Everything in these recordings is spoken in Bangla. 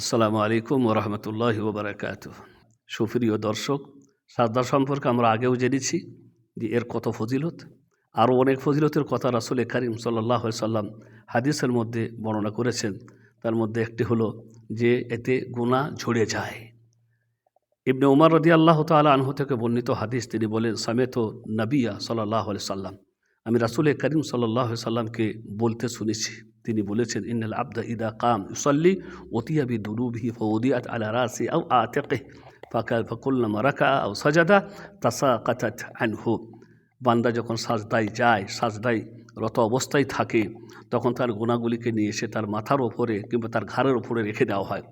আসসালামু আলাইকুম ওরহমতুল্লাহ ওবরাকাত সুপ্রিয় দর্শক সাজদা সম্পর্কে আমরা আগেও জেনেছি যে এর কত ফজিলত, আরও অনেক ফজিলতের কথা রাসুল করিম সাল্লাহ সাল্লাম হাদিসের মধ্যে বর্ণনা করেছেন। তার মধ্যে একটি হলো যে এতে গুণা ঝরে যায়। ইবনে উমার রদি আল্লাহ তালা আনহু থেকে বর্ণিত হাদিস, তিনি বলেন, সামেত নবিয়া সাল্লাহ সাল্লাম। আমি রাসুল করিম সাল্লাহ সাল্লামকে বলতে শুনেছি। তিনি বলেছেন, ইন্নাল আবদা ইদা কাম ইউসল্লি ওতিয়াবি দুরুবিহি ফৌদিয়াত আলা রাসি আও আতেকে ফাকা ফকুল্লাম রাকা আও সাজাদা তাসা কাতাত আনহু। বান্দা যখন সাজদায় যায়, সাজদায় রত অবস্থায় থাকে, তখন তার গুণাগুলিকে নিয়ে এসে তার মাথার ওপরে কিংবা তার ঘাড়ের ওপরে রেখে দেওয়া হয়।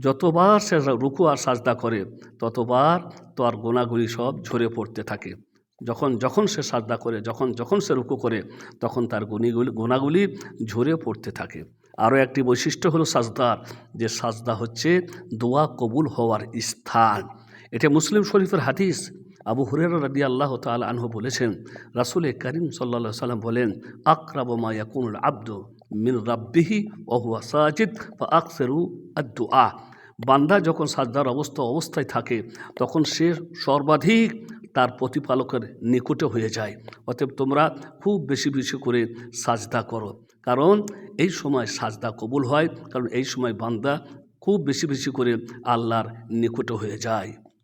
যতবার সে রুকু আর সাজদা করে, ততবার তার গোনাগুলি সব ঝরে পড়তে থাকে। যখন যখন সে সাজদা করে, যখন যখন সে রুকু করে, তখন তার গুণিগুলি গোনাগুলি ঝরে পড়তে থাকে। আরও একটি বৈশিষ্ট্য হলো সাজদার যে সাজদা হচ্ছে দোয়া কবুল হওয়ার স্থান। এটা মুসলিম শরীফের হাদিস। আবু হুরের রাদি আল্লাহ তাল আনহু বলেছেন রাসুল করিম সাল্লা সাল্লাম বলেন, আকরাব মা ইয়াকুনুল আব্দু মিন রাব্বিহি ওহুয়া সাজিদ বা আকসেরু আদু আ বান্দা যখন সাজদার অবস্থা, অবস্থায় থাকে, তখন সে সর্বাধিক তার প্রতিপালকের নিকটে হয়ে যায়। অতএব তোমরা খুব বেশি বেশি করে সাজদা করো। কারণ এই সময় সাজদা কবুল হয়, কারণ এই সময় বান্দা খুব বেশি বেশি করে আল্লাহর নিকটে হয়ে যায়।